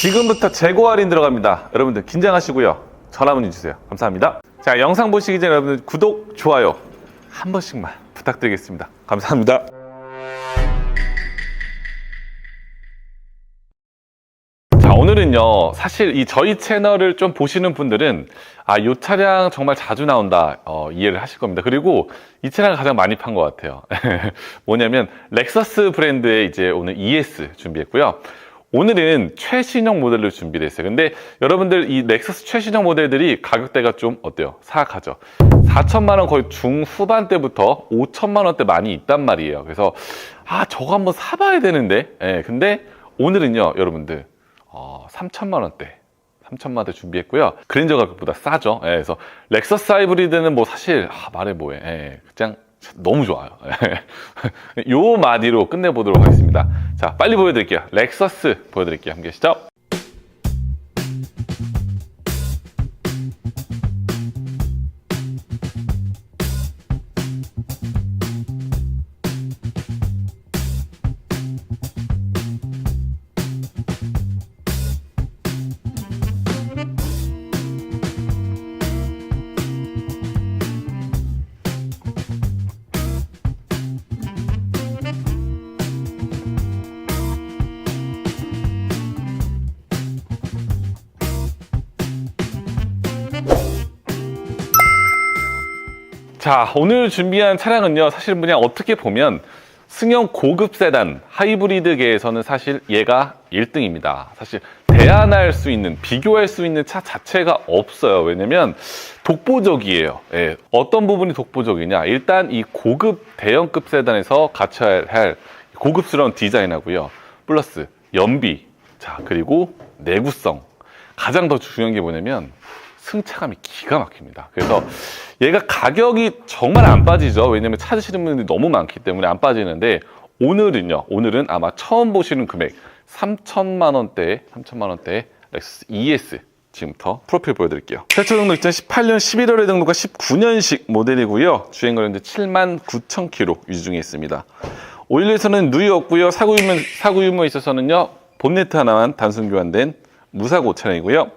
지금부터 재고 할인 들어갑니다. 여러분들 긴장하시고요. 전화 문의 주세요. 감사합니다. 자, 영상 보시기 전에 여러분들 구독, 좋아요 한 번씩만 부탁드리겠습니다. 감사합니다. 자, 오늘은요, 사실 이 저희 채널을 좀 보시는 분들은, 아, 이 차량 정말 자주 나온다, 어, 이해를 하실 겁니다. 그리고 이 차량을 가장 많이 판 것 같아요. 뭐냐면, 렉서스 브랜드의 이제 오늘 ES 준비했고요. 오늘은 최신형 모델로 준비를 했어요. 근데 여러분들 이 렉서스 최신형 모델들이 가격대가 좀 어때요? 사악하죠. 4천만 원 거의 중후반대부터 5천만 원대 많이 있단 말이에요. 그래서, 아, 저거 한번 사봐야 되는데. 예, 근데 오늘은요, 여러분들. 어, 3천만 원대. 3천만 원대 준비했고요. 그랜저 가격보다 싸죠. 예, 그래서 렉서스 하이브리드는 뭐 사실 아, 말해 뭐해. 예, 그냥 너무 좋아요. 예. 요 마디로 끝내보도록 하겠습니다. 자, 빨리 보여드릴게요. 렉서스 보여드릴게요. 함께 하시죠. 자, 오늘 준비한 차량은요, 사실 그냥 어떻게 보면 승용 고급 세단 하이브리드계에서는 사실 얘가 1등입니다. 사실 대안할 수 있는, 비교할 수 있는 차 자체가 없어요. 왜냐면 독보적이에요. 예, 어떤 부분이 독보적이냐? 일단 이 고급 대형급 세단에서 갖춰야 할 고급스러운 디자인하고요. 플러스 연비, 자, 그리고 내구성. 가장 더 중요한 게 뭐냐면 승차감이 기가 막힙니다. 그래서 얘가 가격이 정말 안 빠지죠. 왜냐면 찾으시는 분들이 너무 많기 때문에 안 빠지는데 오늘은요. 오늘은 아마 처음 보시는 금액 3천만 원대, 3천만 원대 렉서스 ES 지금부터 프로필 보여드릴게요. 최초 등록 2018년 11월에 등록한 19년식 모델이고요. 주행 거리는 7만 9천 킬로 유지 중에 있습니다. 오일에서는 누이 없고요. 사고 유무 사고 유무에 있어서는요. 본네트 하나만 단순 교환된 무사고 차량이고요.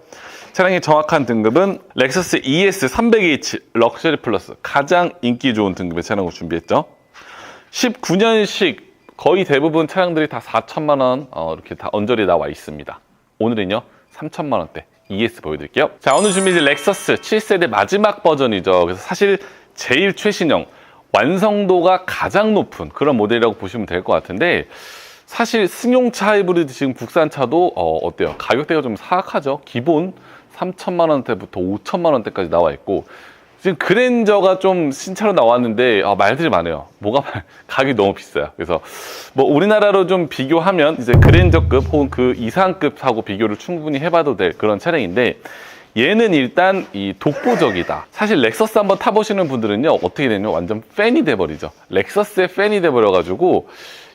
차량의 정확한 등급은 렉서스 ES 300H 럭셔리 플러스 가장 인기 좋은 등급의 차량으로 준비했죠. 19년식 거의 대부분 차량들이 다 4천만 원 어, 이렇게 다 언저리 나와 있습니다. 오늘은요 3천만 원대 ES 보여드릴게요. 자 오늘 준비된 렉서스 7세대 마지막 버전이죠. 그래서 사실 제일 최신형 완성도가 가장 높은 그런 모델이라고 보시면 될 것 같은데 사실 승용차 하이브리드 지금 국산차도 어, 어때요? 가격대가 좀 사악하죠. 기본 3천만 원대부터 5천만 원대까지 나와 있고 지금 그랜저가 좀 신차로 나왔는데 아, 말들이 많아요. 뭐가 말- 가격이 너무 비싸요. 그래서 뭐 우리나라로 좀 비교하면 이제 그랜저급 혹은 그 이상급하고 비교를 충분히 해봐도 될 그런 차량인데 얘는 일단 이 독보적이다. 사실 렉서스 한번 타보시는 분들은요 어떻게 되냐면 완전 팬이 돼버리죠. 렉서스의 팬이 돼버려가지고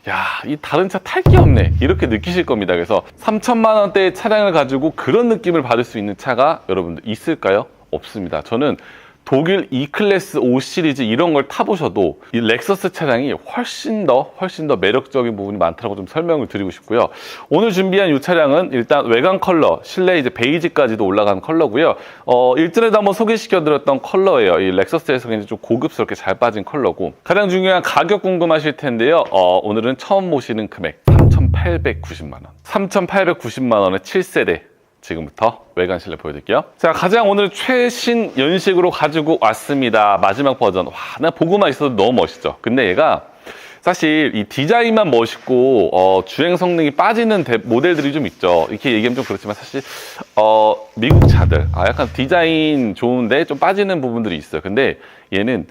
야, 이 다른 차 탈 게 없네. 이렇게 느끼실 겁니다. 그래서 3천만 원대의 차량을 가지고 그런 느낌을 받을 수 있는 차가 여러분들 있을까요? 없습니다. 저는 독일 E클래스 5 시리즈 이런 걸 타보셔도 이 렉서스 차량이 훨씬 더 훨씬 더 매력적인 부분이 많다고 좀 설명을 드리고 싶고요. 오늘 준비한 이 차량은 일단 외관 컬러, 실내 이제 베이지까지도 올라간 컬러고요. 어, 일전에도 한번 소개시켜드렸던 컬러예요. 이 렉서스에서 굉장히 좀 고급스럽게 잘 빠진 컬러고 가장 중요한 가격 궁금하실 텐데요. 어, 오늘은 처음 보시는 금액 3,890만 원. 3,890만 원의 7세대 지금부터 외관 실내 보여드릴게요. 자, 가장 오늘 최신 연식으로 가지고 왔습니다. 마지막 버전. 와, 나 보고만 있어도 너무 멋있죠. 근데 얘가 사실 이 디자인만 멋있고 어, 주행 성능이 빠지는 대- 모델들이 좀 있죠. 이렇게 얘기하면 좀 그렇지만 사실 어, 미국 차들 아, 약간 디자인 좋은데 좀 빠지는 부분들이 있어요. 근데 얘는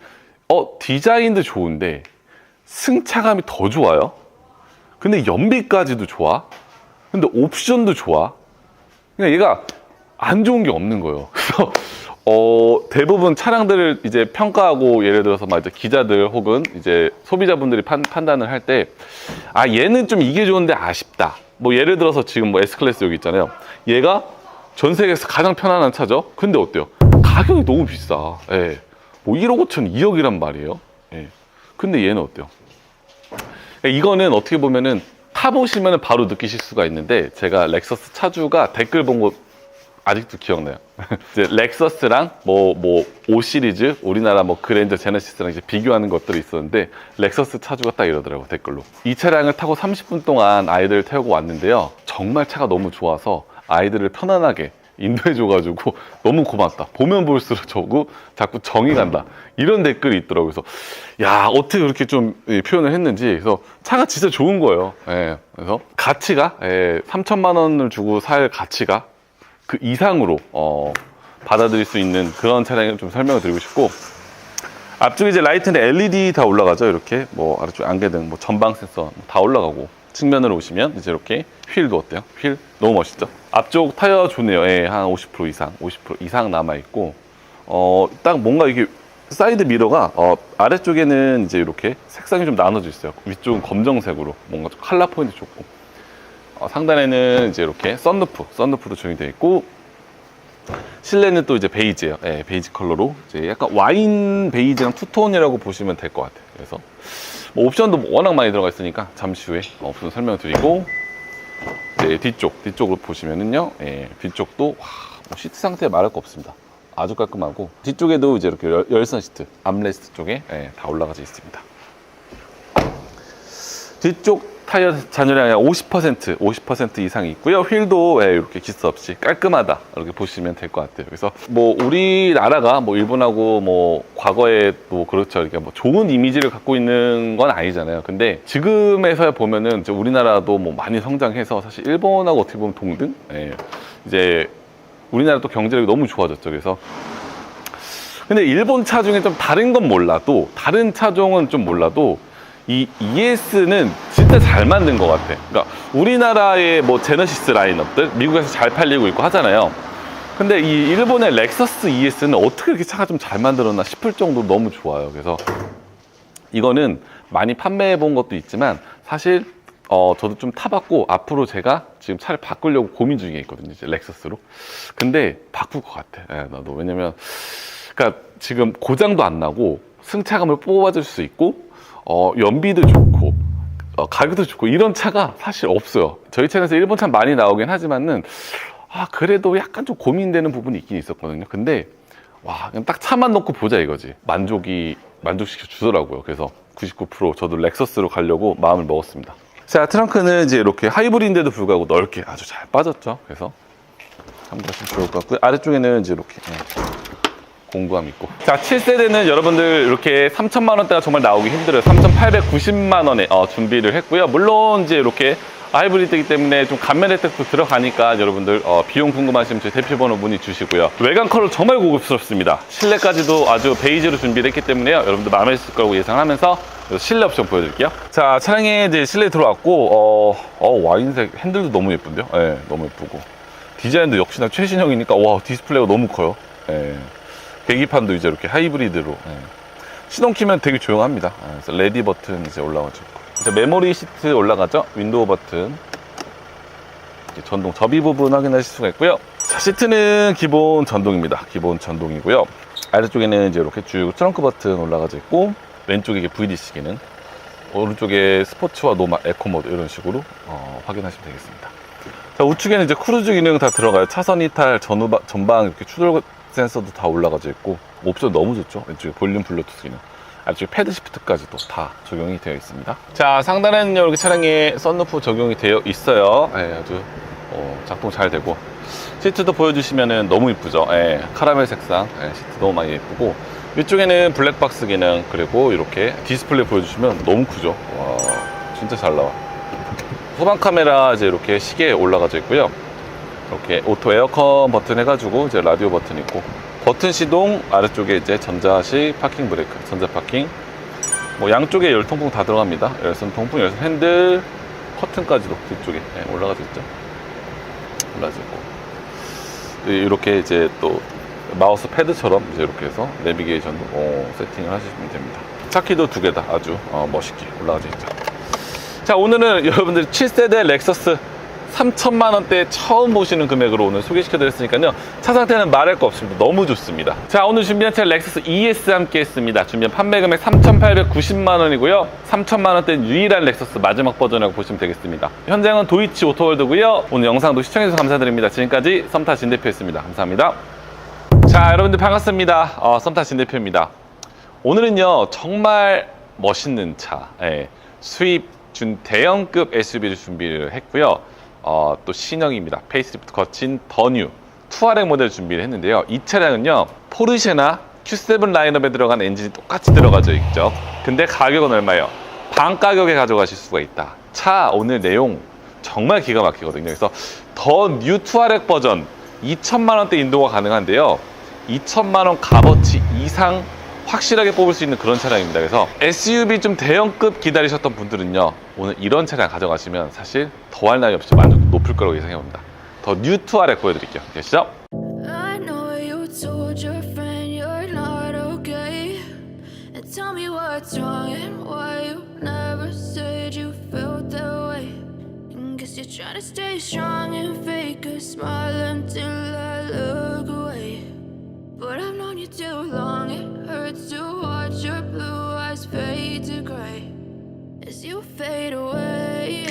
어, 디자인도 좋은데 승차감이 더 좋아요. 근데 연비까지도 좋아. 근데 옵션도 좋아. 그냥 얘가 안 좋은 게 없는 거예요. 그래서 어, 대부분 차량들을 이제 평가하고 예를 들어서 막 이제 기자들 혹은 이제 소비자분들이 판, 판단을 할 때 아 얘는 좀 이게 좋은데 아쉽다. 뭐 예를 들어서 지금 뭐 S 클래스 여기 있잖아요. 얘가 전 세계에서 가장 편안한 차죠. 근데 어때요? 가격이 너무 비싸. 예. 뭐 1억 5천 2억이란 말이에요. 예. 근데 얘는 어때요? 이거는 어떻게 보면은 타보시면 바로 느끼실 수가 있는데 제가 렉서스 차주가 댓글 본 거 아직도 기억나요. 이제 렉서스랑 뭐 뭐 5 시리즈 우리나라 뭐 그랜저 제네시스랑 이제 비교하는 것들이 있었는데 렉서스 차주가 딱 이러더라고 댓글로 이 차량을 타고 30분 동안 아이들을 태우고 왔는데요 정말 차가 너무 좋아서 아이들을 편안하게 인도해줘가지고 너무 고맙다. 보면 볼수록 저고 자꾸 정이 간다. 이런 댓글이 있더라고요. 그래서 야 어떻게 그렇게 좀 예, 표현을 했는지. 그래서 차가 진짜 좋은 거예요. 예, 그래서 가치가 예, 3천만 원을 주고 살 가치가 그 이상으로 어, 받아들일 수 있는 그런 차량을 좀 설명을 드리고 싶고 앞쪽에 이제 라이트는 LED 다 올라가죠? 이렇게 뭐 아래쪽 안개등 뭐 전방 센서 다 올라가고 측면으로 오시면 이제 이렇게 휠도 어때요? 휠 너무 멋있죠? 앞쪽 타이어 좋네요 예, 한 50% 이상 50% 이상 남아 있고 어 딱 뭔가 이게 사이드 미러가 어, 아래쪽에는 이제 이렇게 색상이 좀 나눠져 있어요 위쪽은 검정색으로 뭔가 좀 컬러 포인트 좋고 어, 상단에는 이제 이렇게 썬루프 썬루프로 적용이 되어 있고 실내는 또 이제 베이지예요. 예, 베이지 컬러로 이제 약간 와인 베이지랑 투톤이라고 보시면 될 것 같아요. 그래서 뭐 옵션도 워낙 많이 들어가 있으니까 잠시 후에 어, 옵션 설명드리고 이제 뒤쪽 뒤쪽으로 보시면은요, 예, 뒤쪽도 와, 뭐 시트 상태 말할 거 없습니다. 아주 깔끔하고 뒤쪽에도 이제 이렇게 열, 열선 시트 암레스트 쪽에 예, 다 올라가져 있습니다. 뒤쪽 타이어 잔여량이 50% 50% 이상 있고요. 휠도 예, 이렇게 기스 없이 깔끔하다 이렇게 보시면 될 것 같아요. 그래서 뭐 우리나라가 뭐 일본하고 뭐 과거에 또 그렇죠. 이렇게 뭐 좋은 이미지를 갖고 있는 건 아니잖아요. 근데 지금에서야 보면은 이제 우리나라도 뭐 많이 성장해서 사실 일본하고 어떻게 보면 동등. 예, 이제 우리나라 또 경제력이 너무 좋아졌죠. 그래서 근데 일본 차 중에 좀 다른 건 몰라도 다른 차종은 좀 몰라도 이 ES는 진짜 잘 만든 것 같아. 그러니까 우리나라의 뭐 제너시스 라인업들 미국에서 잘 팔리고 있고 하잖아요. 근데 이 일본의 렉서스 ES는 어떻게 이렇게 차가 좀 잘 만들었나 싶을 정도로 너무 좋아요. 그래서 이거는 많이 판매해 본 것도 있지만 사실 어 저도 좀 타봤고 앞으로 제가 지금 차를 바꾸려고 고민 중에 있거든요. 이제 렉서스로. 근데 바꿀 것 같아. 예, 나도 왜냐면 그러니까 지금 고장도 안 나고 승차감을 뽑아줄 수 있고 어, 연비도 좋고 어, 가격도 좋고 이런 차가 사실 없어요. 저희 차에서 일본 차 많이 나오긴 하지만은 아 그래도 약간 좀 고민되는 부분이 있긴 있었거든요. 근데 와 그냥 딱 차만 놓고 보자 이거지 만족이 만족시켜 주더라고요. 그래서 99% 저도 렉서스로 가려고 마음을 먹었습니다. 자 트렁크는 이제 이렇게 하이브리드인데도 불구하고 넓게 아주 잘 빠졌죠. 그래서 참고하시면 좋을 것 같고요. 아래쪽에는 이제 이렇게 예. 공구함 있고. 자, 7세대는 여러분들 이렇게 3천만 원대가 정말 나오기 힘들어요. 3,890만 원에 어, 준비를 했고요. 물론 이제 이렇게 하이브리드이기 때문에 좀 감면 혜택도 들어가니까 여러분들 어, 비용 궁금하시면 저희 대표번호 문의 주시고요. 외관 컬러 정말 고급스럽습니다. 실내까지도 아주 베이지로 준비를 했기 때문에요. 여러분들 마음에 드실 거라고 예상하면서 실내 옵션 보여드릴게요. 자, 차량에 이제 실내 들어왔고 어, 어, 와인색 핸들도 너무 예쁜데요. 예, 너무 예쁘고 디자인도 역시나 최신형이니까 와 디스플레이가 너무 커요. 예. 계기판도 이제 이렇게 하이브리드로 예. 시동 키면 되게 조용합니다. 예, 그래서 레디 버튼 이제 올라가죠. 이제 메모리 시트 올라가죠. 윈도우 버튼 전동 접이 부분 확인하실 수가 있고요. 자, 시트는 기본 전동입니다. 기본 전동이고요. 아래쪽에는 이제 이렇게 쭉 트렁크 버튼 올라가져 있고 왼쪽에 이게 VDC 기능 오른쪽에 스포츠와 노마, 에코 모드 이런 식으로 어, 확인하시면 되겠습니다. 자, 우측에는 이제 크루즈 기능 다 들어가요. 차선 이탈, 전후방, 전방 이렇게 추돌 센서도 다 올라가져 있고 옵션 너무 좋죠. 왼쪽에 볼륨 블루투스 기능. 앞쪽에 패드 시프트까지도 다 적용이 되어 있습니다. 자, 상단에는 이렇게 차량에 썬루프 적용이 되어 있어요. 예, 아주 어, 작동 잘 되고 시트도 보여주시면 너무 이쁘죠. 예, 카라멜 색상 예, 시트 너무 많이 예쁘고 위쪽에는 블랙박스 기능 그리고 이렇게 디스플레이 보여주시면 너무 크죠. 와, 진짜 잘 나와. 후방 카메라 이제 이렇게 시계 올라가져 있고요. 이렇게 오토 에어컨 버튼 해가지고 이제 라디오 버튼 있고 버튼 시동 아래쪽에 이제 전자식 파킹 브레이크, 전자 파킹 뭐 양쪽에 열 통풍 다 들어갑니다. 열선 통풍, 열선 핸들, 커튼까지도 뒤쪽에 네, 올라가져 있죠. 올라져 있고 이렇게 이제 또 마우스 패드처럼 이제 이렇게 해서 내비게이션도 어, 세팅을 하시면 됩니다. 차키도 두 개 다 아주 어, 멋있게 올라가져 있죠. 자 오늘은 여러분들 7세대 렉서스 3천만 원대 처음 보시는 금액으로 오늘 소개시켜 드렸으니까요. 차 상태는 말할 거 없습니다. 너무 좋습니다. 자, 오늘 준비한 차 렉서스 ES 함께 했습니다. 준비한 판매 금액 3,890만 원이고요. 3천만 원대 유일한 렉서스 마지막 버전이라고 보시면 되겠습니다. 현장은 도이치 오토월드고요. 오늘 영상도 시청해 주셔서 감사드립니다. 지금까지 썸타 진 대표였습니다. 감사합니다. 자, 여러분들 반갑습니다. 어, 썸타 진 대표입니다. 오늘은요, 정말 멋있는 차, 예, 수입 준 대형급 SUV를 준비를 했고요. 어, 또 신형입니다. 페이스리프트 거친 더뉴 투아렉 모델 준비를 했는데요. 이 차량은요, 포르쉐나 Q7 라인업에 들어간 엔진이 똑같이 들어가져 있죠. 근데 가격은 얼마예요? 반 가격에 가져가실 수가 있다. 차 오늘 내용 정말 기가 막히거든요. 그래서 더 뉴 투아렉 버전 2천만 원대 인도가 가능한데요. 2천만 원 값어치 이상 확실하게 뽑을 수 있는 그런 차량입니다. 그래서 SUV 좀 대형급 기다리셨던 분들은요. 오늘 이런 차량 가져가시면 사실 더할 나위 없이 만족 높을 거라고 예상해봅니다. 더뉴 투아렉 보여드릴게요. 계시죠? You're trying to stay strong and fake a smile until I look away. But I've known you too long, it hurts to watch your blue eyes fade to gray as you fade away.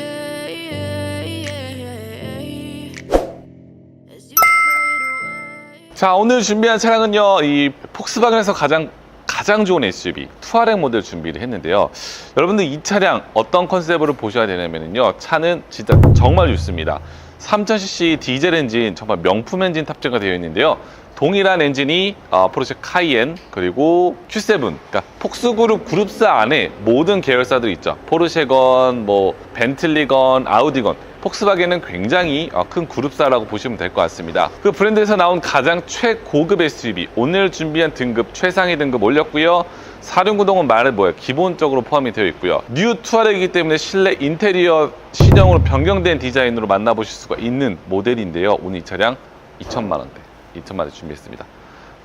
As you fade away. 자, 오늘 준비한 차량은요, 이 폭스바겐에서 가장 가장 좋은 SUV 투아렉 모델 준비를 했는데요. 여러분들 이 차량 어떤 컨셉으로 보셔야 되냐면요. 차는 진짜 정말 좋습니다. 3000cc 디젤 엔진 정말 명품 엔진 탑재가 되어 있는데요. 동일한 엔진이 어, 포르쉐 카이엔 그리고 Q7 그러니까 폭스그룹 그룹사 안에 모든 계열사들 있죠. 포르쉐건 뭐 벤틀리건 아우디건 폭스바겐은 굉장히 어, 큰 그룹사라고 보시면 될 것 같습니다. 그 브랜드에서 나온 가장 최고급 SUV 오늘 준비한 등급 최상위 등급 올렸고요. 사륜구동은 말해 뭐예요? 기본적으로 포함이 되어 있고요. 뉴 투아렉이기 때문에 실내 인테리어 신형으로 변경된 디자인으로 만나보실 수가 있는 모델인데요. 오늘 이 차량 2천만 원대, 2천만 원대 준비했습니다.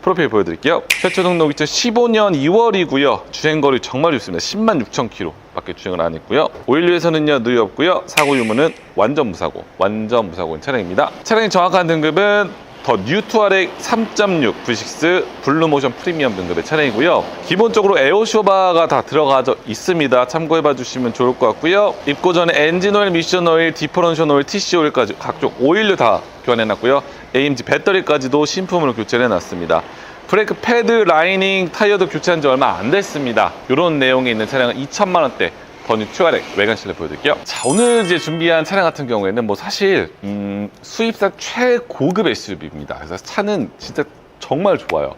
프로필 보여드릴게요. 최초 등록 2015년 2월이고요. 주행거리 정말 좋습니다. 10만 6천 킬로 밖에 주행을 안 했고요. 오일류에서는요 누이 없고요. 사고 유무는 완전 무사고, 완전 무사고인 차량입니다. 차량의 정확한 등급은 더 뉴투아렉 3.6 V6 블루모션 프리미엄 등급의 차량이고요. 기본적으로 에어쇼바가 다 들어가져 있습니다. 참고해봐 주시면 좋을 것 같고요. 입고 전에 엔진 오일, 미션 오일, 디퍼런션 오일, TC 오일까지 각종 오일류 다 교환해놨고요. AMG 배터리까지도 신품으로 교체를 해놨습니다. 브레이크 패드, 라이닝, 타이어도 교체한 지 얼마 안 됐습니다. 이런 내용이 있는 차량은 2천만 원대 더뉴 튜아렉 외관 실내 보여드릴게요. 자 오늘 이제 준비한 차량 같은 경우에는 뭐 사실 음, 수입사 최고급 SUV입니다. 그래서 차는 진짜 정말 좋아요.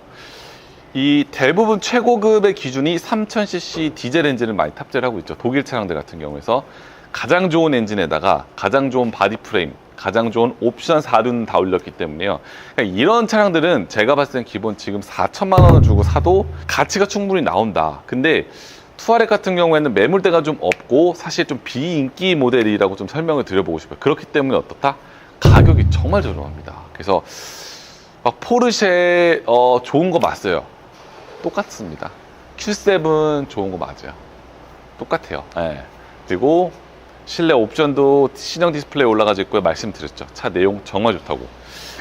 이 대부분 최고급의 기준이 3000cc 디젤 엔진을 많이 탑재를 하고 있죠. 독일 차량들 같은 경우에서 가장 좋은 엔진에다가 가장 좋은 바디 프레임, 가장 좋은 옵션 4륜 다 올렸기 때문에요. 그러니까 이런 차량들은 제가 봤을 땐 기본 지금 4천만 원을 주고 사도 가치가 충분히 나온다. 근데 투아렉 같은 경우에는 매물대가 좀 없고 사실 좀 비인기 모델이라고 좀 설명을 드려보고 싶어요. 그렇기 때문에 어떻다? 가격이 정말 저렴합니다. 그래서 막 포르쉐 어, 좋은 거 맞어요. 똑같습니다. Q7 좋은 거 맞아요. 똑같아요. 예. 그리고 실내 옵션도 신형 디스플레이 올라가져 있고요. 말씀드렸죠. 차 내용 정말 좋다고.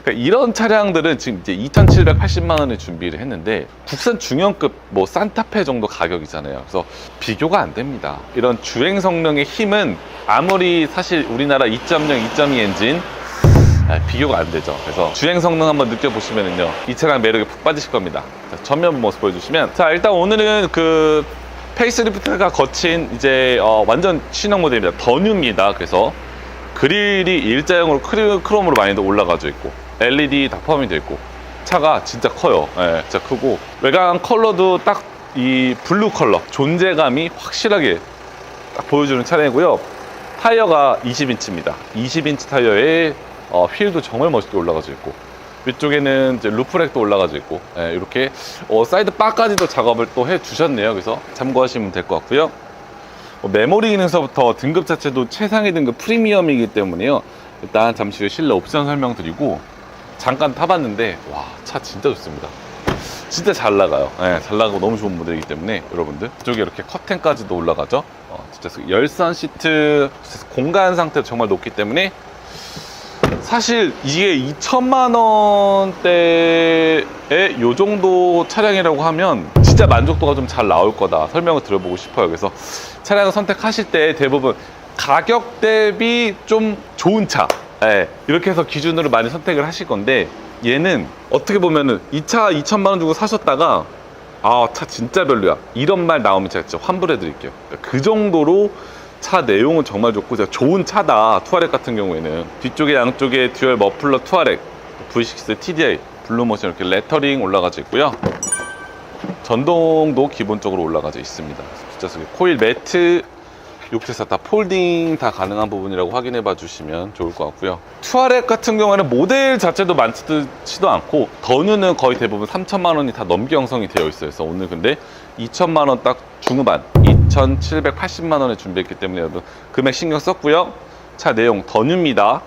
그러니까 이런 차량들은 지금 이제 2,780만 원에 준비를 했는데 국산 중형급 뭐 산타페 정도 가격이잖아요. 그래서 비교가 안 됩니다. 이런 주행 성능의 힘은 아무리 사실 우리나라 2.0, 2.2 엔진 아, 비교가 안 되죠. 그래서 주행 성능 한번 느껴보시면은요, 이 차량 매력에 푹 빠지실 겁니다. 자, 전면 모습 보여주시면, 자 일단 오늘은 그 페이스리프트가 거친 이제 어, 완전 신형 모델입니다. 더뉴입니다. 그래서 그릴이 일자형으로 크리- 크롬으로 많이 올라가져 있고 LED 다 포함이 되어 있고 차가 진짜 커요. 예, 진짜 크고 외관 컬러도 딱 이 블루 컬러 존재감이 확실하게 딱 보여주는 차량이고요. 타이어가 20인치입니다. 20인치 타이어에 어, 휠도 정말 멋있게 올라가져 있고 위쪽에는 이제 루프렉도 올라가져 있고 예, 이렇게 어, 사이드 바까지도 작업을 또 해 주셨네요. 그래서 참고하시면 될 것 같고요. 뭐 메모리 기능서부터 등급 자체도 최상위 등급 프리미엄이기 때문에요. 일단 잠시 후에 실내 옵션 설명드리고 잠깐 타봤는데 와 차 진짜 좋습니다. 진짜 잘 나가요. 예, 잘 나가고 너무 좋은 모델이기 때문에 여러분들 이쪽에 이렇게 커튼까지도 올라가죠. 어, 진짜 열선 시트 공간 상태도 정말 높기 때문에 사실 이게 2천만 원대의 요 정도 차량이라고 하면 진짜 만족도가 좀 잘 나올 거다 설명을 들어보고 싶어요. 그래서 차량을 선택하실 때 대부분 가격 대비 좀 좋은 차 예, 이렇게 해서 기준으로 많이 선택을 하실 건데 얘는 어떻게 보면은 이 차 2천만 원 주고 사셨다가 아 차 진짜 별로야 이런 말 나오면 제가 진짜 환불해 드릴게요. 그 정도로 차 내용은 정말 좋고 진짜 좋은 차다 투아렉 같은 경우에는. 뒤쪽에 양쪽에 듀얼 머플러 투아렉 V6 TDI 블루모션 이렇게 레터링 올라가져 있고요. 전동도 기본적으로 올라가져 있습니다. 뒷좌석에 코일 매트 욕대사 다 폴딩 다 가능한 부분이라고 확인해 봐 주시면 좋을 것 같고요. 투아렉 같은 경우에는 모델 자체도 많지도 않고 더뉴는 거의 대부분 3천만 원이 다 넘게 형성이 되어 있어요. 그래서 오늘 근데 2천만 원 딱 중후반 2,780만 원에 준비했기 때문에 여러분 금액 신경 썼고요. 차 내용 더뉴입니다.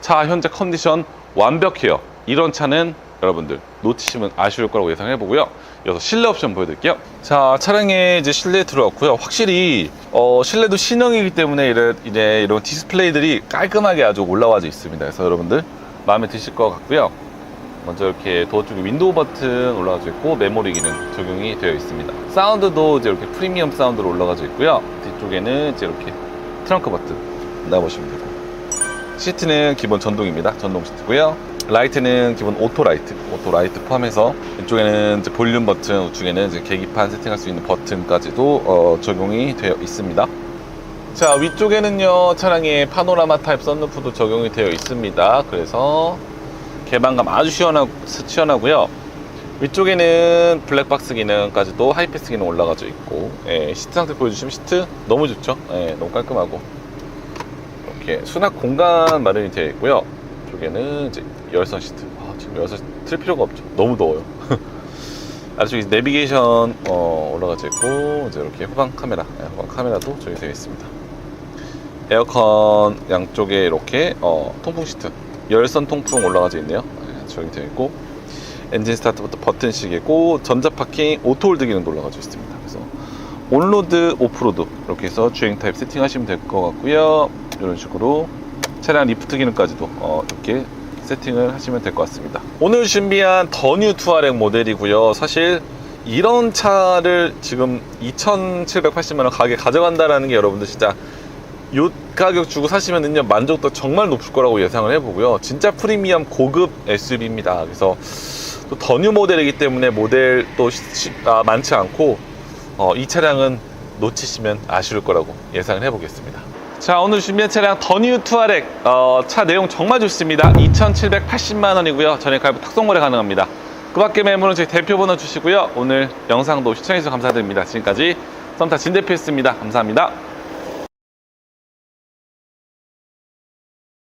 차 현재 컨디션 완벽해요. 이런 차는 여러분들 놓치시면 아쉬울 거라고 예상해 보고요. 이어서 실내 옵션 보여드릴게요. 자 차량에 이제 실내 들어왔고요. 확실히 어, 실내도 신형이기 때문에 이래, 이래 이런 디스플레이들이 깔끔하게 아주 올라와져 있습니다. 그래서 여러분들 마음에 드실 것 같고요 먼저 이렇게 도어 쪽에 윈도우 버튼 올라가져 있고 메모리 기능 적용이 되어 있습니다. 사운드도 이제 이렇게 프리미엄 사운드로 올라가져 있고요. 뒤쪽에는 이제 이렇게 트렁크 버튼 나보시면 되고 시트는 기본 전동입니다. 전동 시트고요. 라이트는 기본 오토 라이트, 오토 라이트 포함해서 왼쪽에는 볼륨 버튼, 우측에는 이제 계기판 세팅할 수 있는 버튼까지도 어, 적용이 되어 있습니다. 자 위쪽에는요 차량에 파노라마 타입 썬루프도 적용이 되어 있습니다. 그래서 개방감 아주 시원하고, 시원하고요. 위쪽에는 블랙박스 기능까지도 하이패스 기능 올라가져 있고 예, 시트 상태 보여주시면 시트 너무 좋죠. 예, 너무 깔끔하고 이렇게 수납 공간 마련이 되어 있고요. 이쪽에는 이제 열선 시트. 아, 지금 열선 틀 필요가 없죠. 너무 더워요. 아래쪽에 내비게이션 어, 올라가져 있고 이제 이렇게 후방 카메라, 예, 후방 카메라도 적용되어 있습니다. 에어컨 양쪽에 이렇게 어, 통풍 시트 열선 통풍 올라가져 있네요. 네, 적용되어 있고. 엔진 스타트부터 버튼식이고 전자 파킹 오토 홀드 기능도 올라가져 있습니다. 그래서 온로드 오프로드 이렇게 해서 주행 타입 세팅하시면 될 것 같고요. 이런 식으로 차량 리프트 기능까지도 어, 이렇게 세팅을 하시면 될 것 같습니다. 오늘 준비한 더 뉴 투아렉 모델이고요. 사실 이런 차를 지금 2,780만 원 가게 가져간다라는 게 여러분들 진짜 요 가격 주고 사시면은요 만족도 정말 높을 거라고 예상을 해보고요. 진짜 프리미엄 고급 SUV입니다. 그래서 또 더뉴 모델이기 때문에 모델 또 시- 시- 아, 많지 않고 어, 이 차량은 놓치시면 아쉬울 거라고 예상을 해보겠습니다. 자 오늘 준비한 차량 더뉴 투아렉 어, 차 내용 정말 좋습니다. 2,780만 원이고요. 전액 할부 탁송 거래 가능합니다. 그 밖에 매물은 저희 대표 번호 주시고요. 오늘 영상도 시청해주셔서 감사드립니다. 지금까지 썸타 진대표였습니다. 감사합니다